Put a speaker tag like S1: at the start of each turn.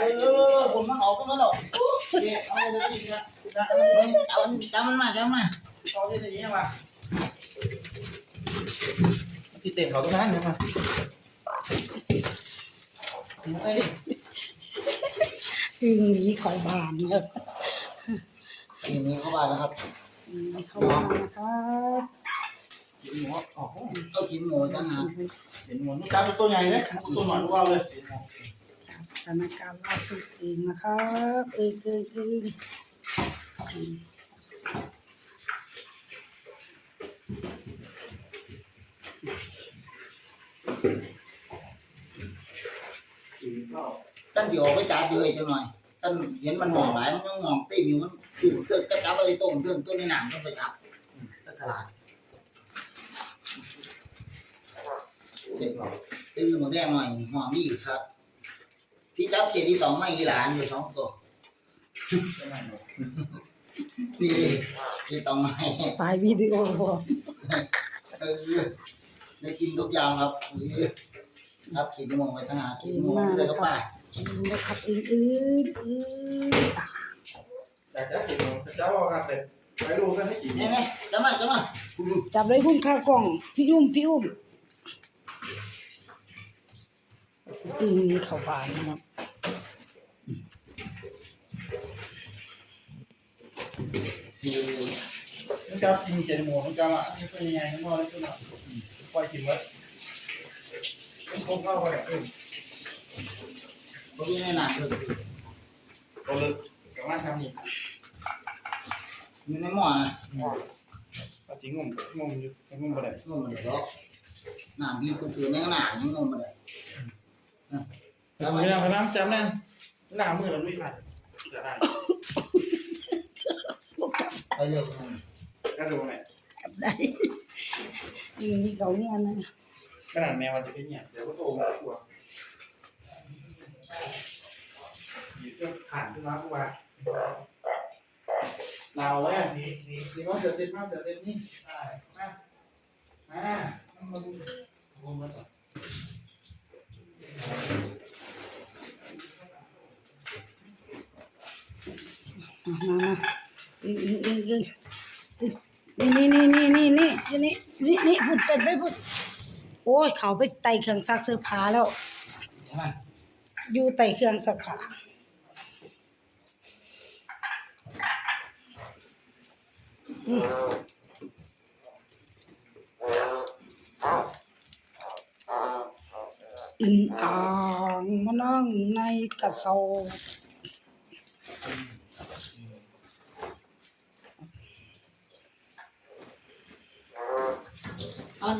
S1: เออผมมันออกกันแล้วหรอเนี่ยเอาเลยดีนะเอาจำมันมาจำมาเอาทีนี้มาที่เต็มเขาตรงนั้นใช่ไหมไอ้
S2: พึ่งหนีเข้าบานแล้ว
S1: ทีนี้เข้าบ้านแล้วครับ
S2: หนีเข้าบานนะครับ
S1: กินหมูอ๋อเอากินหมูตั้งนานเห็นหมูลูกค้าตัวใหญ่เลยตัวหนอนว่าเลย
S2: ถานการณ์ล่าสุดเองนะครับเองเองเองอืม
S1: ตั้งที่ออกไปจับอยู่ไอ้จังหน่อยตั้งเห็นมันห่องหลายมันยังห่องติ้มอยู่มันอยู่เติร์กจับอะไรต้มเติร์กต้นในหนังต้องไปจับก็ฉลาดเด็กหรอตื้อมาแม่หน่อยห่องดีครับ พี่จับเขียดที่สองไม่อีหลานอยู่สองตัวนี่ที่ต้องไม่
S2: ตายวิดีโอบอก
S1: เออได้กินทุกอย่างครับเออครับขีดมงไปทางหาขีดมงเจอกับป้า
S2: เองนะครับเองเองเอง
S3: แต่จะกินเจ้าครับเป็นไปดูกันให้กิน
S1: เห็นไหมจะมาจะมา
S2: จับเลยคุณข้าวกล่องพี่อุ้มพี่อุ้มเองหนีเข้าบ้านนะ ครับ
S3: เจ้ากินเจนหมูเจ้าอะนี่เป็นยังไงน้องบอลนี่ตัวหนักปล่อยกินไว้คงเข้าไปเออ
S1: เขาดูในหนังเลย
S3: ตัวลึกกับว่าทำนี่
S1: อยู่ในหม้อนะมอล
S3: ภาษีงมงมอยู่งมบ่ได้
S1: งงมาเลยหรอกหนาบีตื่นๆในหนายังงงมาเลย
S3: ทำไมนะพนักจำแน่หน้ามือเราลุยผ่านจะได้
S1: ไปเร็ว
S3: กระดูกเนี่ย
S2: จับได้เองนี่เขาเนี่ยนะ
S3: ขนาดแมวมันจะเป็นเนี่ยเดี๋ยวก็โตมากลัวหยิบจะผ่านขึ้นมากูว่าเราแล้วนี่นี่นี่ว่าเสือเต็มมากเสือเต็มนี่ใช่มามามาดู
S1: งงมาต่อ
S2: มามา นี่นี่นี่นี่นี่นี่นี่นี่นี่พูดเต็มไปพูดโอ้ยเขาไปไต่เครื่องซักเสื้อผ้าแล้ว อยู่ไต่เครื่องซักผ้าอืมอิงอ่างมานั่งในกระสอบ